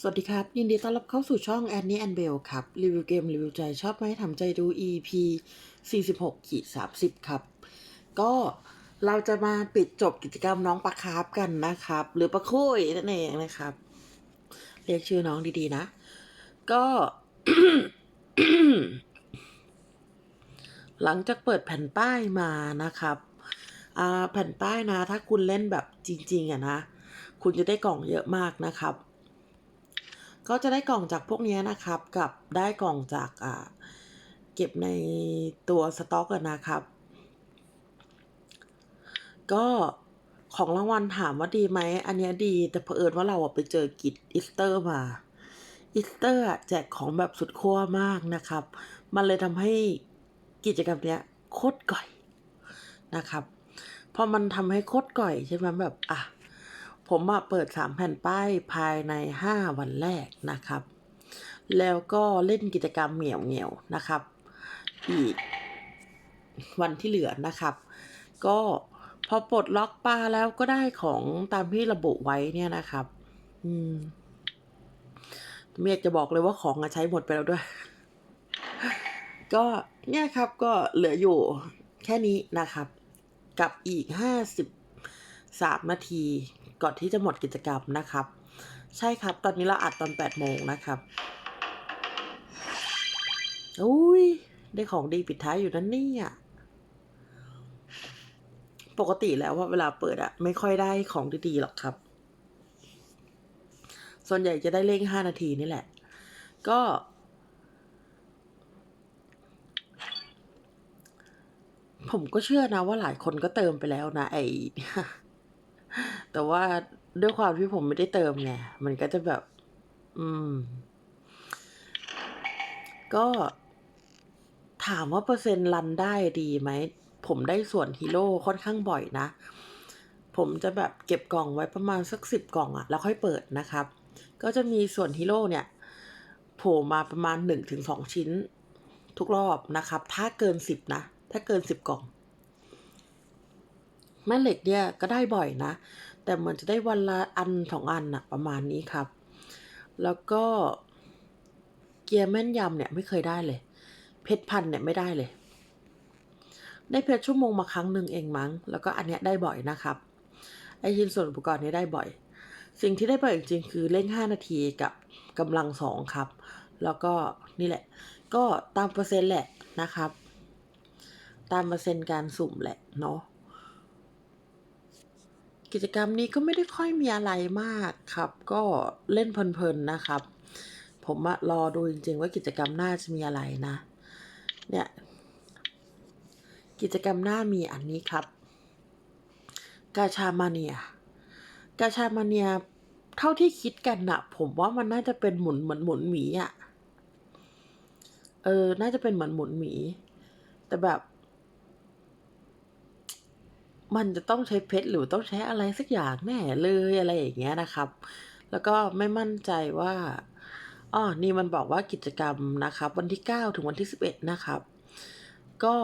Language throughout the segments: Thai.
สวัสดีครับ ยินดีต้อนรับเข้าสู่ช่องแอนนี่แอนเบลครับ รีวิวเกม รีวิวใจชอบไหมทำใจดู EP 46ขีด30 ครับ ก็เราจะมาปิดจบกิจกรรมน้องปลาคาร์ฟกันนะครับ หรือปลาคุยนั่นเองนะครับ เรียกชื่อน้องดีๆนะ ก็ หลังจากเปิดแผ่นป้ายมานะครับอ่าแผ่นป้ายนะ ถ้าคุณเล่นแบบจริง ๆอะนะ คุณจะได้กล่องเยอะมากนะครับ ก็จะได้กล่องจากพวกนี้นะครับ กับได้กล่องจากอ่าเก็บในตัวสต็อกนะครับ ก็ของรางวัลถามว่าดีไหม อันนี้ดี แต่เผอิญว่าเราไปเจอกิจอีสเตอร์มาอีสเตอร์แจกของแบบสุดขั้วมากนะครับ มันเลยทำให้กิจกรรมเนี้ยโคตรก่อยนะครับ พอมันทำให้โคตรก่อยใช่ไหมแบบ อะ ผมมาเปิดสามแผ่นป้ายภายในห้าวันแรกนะครับ แล้วก็เล่นกิจกรรมเหมียวเหมียวนะครับ อีกวันที่เหลือนะครับ ก็พอปลดล็อกปลาแล้วก็ได้ของตามที่ระบุไว้เนี่ยนะครับ อืมไม่อยจะบอกเลยว่าของอใช้หมดไปแล้วด้วย ก็เนี่ยครับก็เหลืออยู่แค่นี้นะครับ กับอีกห้าสิบสามนาที ก่อนที่จะหมดกิจกรรมนะครับ ใช่ครับ ตอนนี้เราอัดตอนแปดโมงนะครับอุ้ยได้ของดีปิดท้ายอยู่นั่นนี่อะปกติแล้วว่าเวลาเปิดอะไม่ค่อยได้ของดีๆหรอกครับ ส่วนใหญ่จะได้เล่งห้านาทีนี่แหละ ก็ ผมก็เชื่อนะว่าหลายคนก็เติมไปแล้วนะไอ แต่ว่าด้วยความที่ผมไม่ได้เติมไงมันก็จะแบบ อืม ก็ถามว่าเปอร์เซ็นต์รันได้ดีไหม ผมได้ส่วนฮีโร่ค่อนข้างบ่อยนะ ผมจะแบบเก็บกล่องไว้ประมาณสักสิบกล่องอะแล้วค่อยเปิดนะครับ ก็จะมีส่วนฮีโร่เนี่ยโผล่มาประมาณหนึ่งถึงสองชิ้น ทุกรอบนะครับ ถ้าเกินสิบนะ ถ้าเกินสิบกล่องแม่เหล็กเนี่ยก็ได้บ่อยนะ แต่เหมือนจะได้วันละอันสองอันอะประมาณนี้ครับ แล้วก็เกียร์แม่นยำเนี่ยไม่เคยได้เลย เพชรพันเนี่ยไม่ได้เลย ได้เพชรชั่วโมงมาครั้งหนึ่งเองมั้ง แล้วก็อันเนี้ยได้บ่อยนะครับ ไอชิ้นส่วนอุปกรณ์เนี้ได้บ่อย สิ่งที่ได้บ่อยจริงๆคือเล่นห้านาทีกับกำลังสองครับ แล้วก็นี่แหละ ก็ตามเปอร์เซ็นต์แหละนะครับ ตามเปอร์เซ็นต์การสุ่มแหละเนาะ กิจกรรมนี้ก็ไม่ได้ค่อยมีอะไรมากครับ ก็เล่นเพลินๆนะครับ ผมอะรอดูจริงๆว่ากิจกรรมหน้าจะมีอะไรนะ เนี่ย กิจกรรมหน้ามีอันนี้ครับ กาชามาเนีย กาชามาเนียเท่าที่คิดกันนะผมว่ามันน่าจะเป็นหมุนเหมือนหมุนหมีอะเออ น่าจะเป็นเหมือนหมุนหมี แต่แบบ มันจะต้องใช้เพชรหรือต้องใช้อะไรสักอย่างแน่เลยอะไรอย่างเงี้ยนะครับ แล้วก็ไม่มั่นใจว่าอ๋อนี่มันบอกว่ากิจกรรมนะครับ วันที่ 9 ถึงวันที่ 11 นะครับ ก็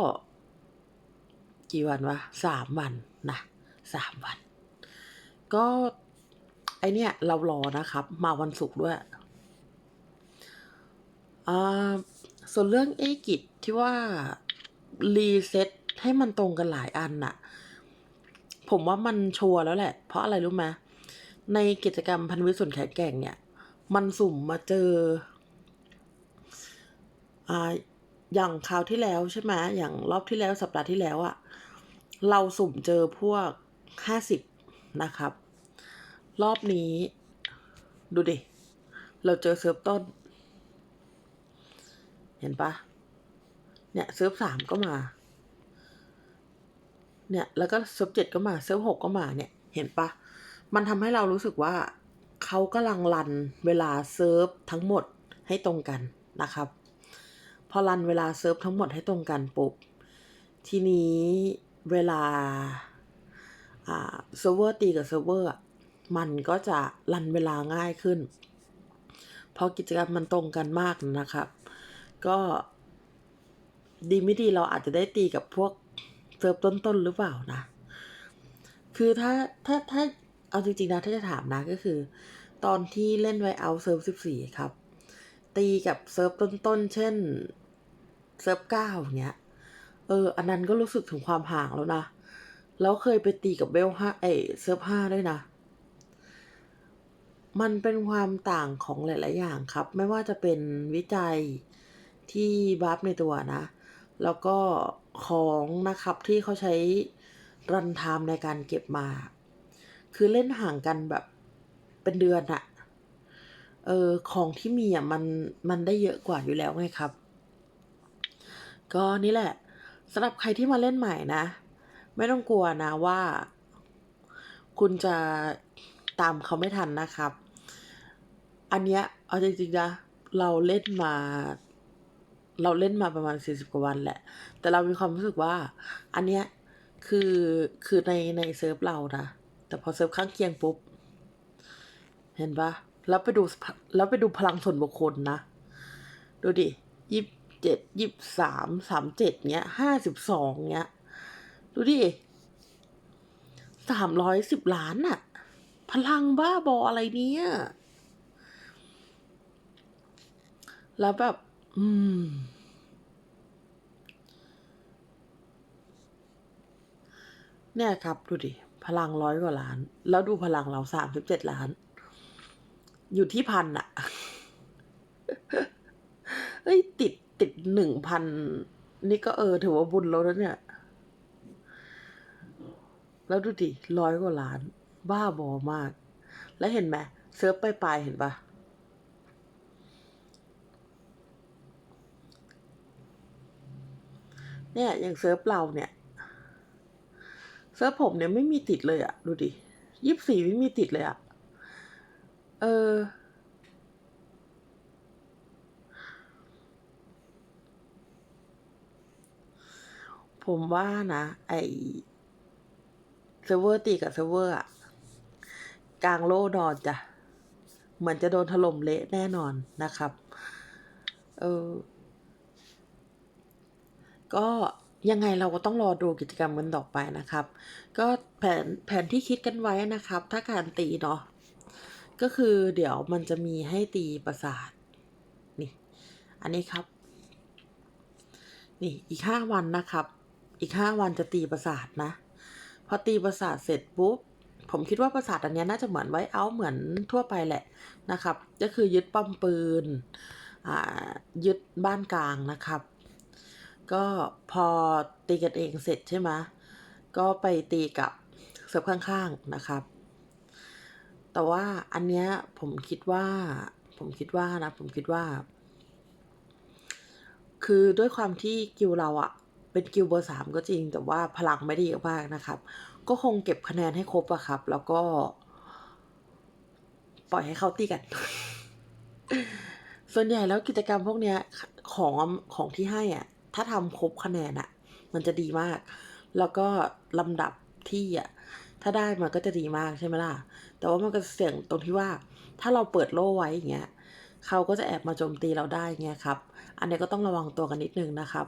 กี่วันวะสามวันนะสามวัน ก็ไอเนี้ยเรารอนะครับ มาวันศุกร์ด้วยอ่าส่วนเรื่องเอกิจที่ว่ารีเซ็ตให้มันตรงกันหลายอันน่ะ ผมว่ามันชัวร์แล้วแหละ เพราะอะไรรู้ไหมในกิจกรรมพันวิส่วนแขนแก่งเนี่ย มันสุ่มมาเจออ่าอย่างคราวที่แล้วใช่ไหมอย่างรอบที่แล้วสัปดาห์ที่แล้วอะเราสุ่มเจอพวกห้าสิบนะครับ รอบนี้ดูดิ เราเจอเซิร์ฟต้น เห็นปะเนี่ยเซิร์ฟสามก็มา เนี่ย แล้วก็เซิร์ฟเจ็ดก็มาเซิร์ฟหกก็มาเนี่ย เห็นปะ มันทำให้เรารู้สึกว่าเขากำลังรันเวลาเซิร์ฟทั้งหมดให้ตรงกันนะครับ พอรันเวลาเซิร์ฟทั้งหมดให้ตรงกันปุ๊บ ทีนี้เวลาเซิร์ฟเวอร์ตีกับเซิร์ฟเวอร์มันก็จะรันเวลาง่ายขึ้นเพราะกิจกรรมมันตรงกันมากนะครับ ก็ดีไม่ดีเราอาจจะได้ตีกับพวก เซิร์ฟต้นๆหรือเปล่านะ คือถ้าถ้าถ้าเอาจริงๆนะถ้าจะถามนะก็คือ ตอนที่เล่นไวเอาเซิร์ฟสิบสี่ครับ ตีกับเซิร์ฟต้นๆ เช่นเซิร์ฟเก้าอย่างเงี้ย เออ อันนั้นก็รู้สึกถึงความห่างแล้วนะ แล้วเคยไปตีกับเบลห้าเอเซิร์ฟห้าด้วยนะ มันเป็นความต่างของหลาย ๆ อย่างครับ ไม่ว่าจะเป็นวิจัยที่บัฟในตัวนะ แล้วก็ ของนะครับที่เขาใช้รันไทม์ในการเก็บมา คือเล่นห่างกันแบบเป็นเดือนอะเออของที่มีอะมันมันได้เยอะกว่าอยู่แล้วไงครับ ก็นี่แหละสำหรับใครที่มาเล่นใหม่นะ ไม่ต้องกลัวนะว่า คุณจะตามเขาไม่ทันนะครับ อันเนี้ยเอาจริงๆนะเราเล่นมา เราเล่นมาประมาณสี่สิบกว่าวันแหละ แต่เรามีความรู้สึกว่า อันเนี้ยคือคือในในเซิร์ฟเรานะ แต่พอเซิร์ฟข้างเคียงปุ๊บ เห็นปะแล้วไปดูแล้วไปดูพลังส่วนบุคคลนะ ดูดิยี่สิบเจ็ดยี่สิบสามสามเจ็ดเนี้ยห้าสิบสองเนี้ย ดูดิสามร้อยสิบล้านอะพลังบ้าบออะไรเนี้ยแล้วแบบ อืม เนี่ยครับ ดูดิ พลังร้อยกว่าล้าน แล้วดูพลังเราสามสิบเจ็ดล้าน อยู่ที่พันอะเฮ้ย ติดติดหนึ่งพันนี่ก็เออ ถือว่าบุญแล้วนะเนี่ย แล้วดูดิร้อยกว่าล้าน บ้าบอมาก แล้วเห็นไหมเซิร์ฟไปปลายเห็นปะ เนี่ยอย่างเซิร์ฟเราเนี่ย เซิร์ฟผมเนี่ยไม่มีติดเลยอะดูดิยี่สิบสี่ไม่มีติดเลยอะเออ ผมว่านะ ไอเซิร์ฟเวอร์ตีกับเซิร์ฟเวอร์อะกลางโลนอนจ้ะเหมือนจะโดนถล่มเละแน่นอนนะครับ เออ ก็ยังไงเราก็ต้องรอดูกิจกรรมกันต่อไปนะครับ ก็แผนแผนที่คิดกันไว้นะครับ ถ้าการตีเนาะก็คือเดี๋ยวมันจะมีให้ตีประสาทนี่ อันนี้ครับ นี่อีกห้าวันนะครับ อีกห้าวันจะตีประสาทนะ พอตีประสาทเสร็จปุ๊บผมคิดว่าประสาทอันนี้น่าจะเหมือนไว้เอาเหมือนทั่วไปแหละนะครับ ก็คือยึดป้อมปืนอ่ายึดบ้านกลางนะครับ ก็พอตีกันเองเสร็จใช่ไหมก็ไปตีกับเซิร์ฟข้างๆนะครับ แต่ว่าอันเนี้ยผมคิดว่า ผมคิดว่านะ ผมคิดว่า คือด้วยความที่กิลเราอะเป็นกิลเบอร์สามก็จริง แต่ว่าพลังไม่ได้เยอะมากนะครับ ก็คงเก็บคะแนนให้ครบอะครับ แล้วก็ ปล่อยให้เขาตีกัน ส่วนใหญ่แล้วกิจกรรมพวกเนี้ยของของที่ให้อะ ถ้าทำครบคะแนนอะมันจะดีมาก แล้วก็ลำดับที่อะถ้าได้มันก็จะดีมากใช่ไหมล่ะ แต่ว่ามันก็เสี่ยงตรงที่ว่า ถ้าเราเปิดโล่ไว้อย่างเงี้ยเขาก็จะแอบมาโจมตีเราได้เงี้ยครับ อันนี้ก็ต้องระวังตัวกันนิดนึงนะครับ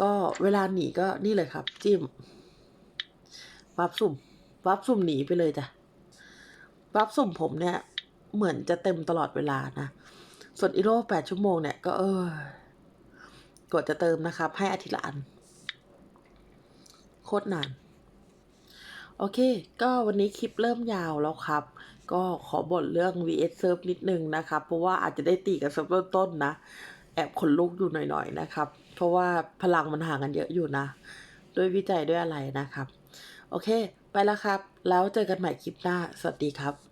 ก็เวลาหนีก็นี่เลยครับ จิ้มวับสุ่มวับสุ่มหนีไปเลยจ้ะวับสุ่มผมเนี่ย เหมือนจะเต็มตลอดเวลานะ ส่วนอีโร่แปดชั่วโมงเนี่ยก็เออ กวดจะเติมนะครับ ให้อาทิตย์ละอัน โคตรนาน โอเค ก็วันนี้คลิปเริ่มยาวแล้วครับ ก็ขอบ่นเรื่อง VS Serve นิดนึงนะครับ เพราะว่าอาจจะได้ตีกับเซิร์ฟต้นๆนะ แอบขนลุกอยู่หน่อยๆนะครับ เพราะว่าพลังมันห่างกันเยอะอยู่นะ ด้วยวิจัยด้วยอะไรนะครับ โอเค ไปแล้วครับ แล้วเจอกันใหม่คลิปหน้า สวัสดีครับ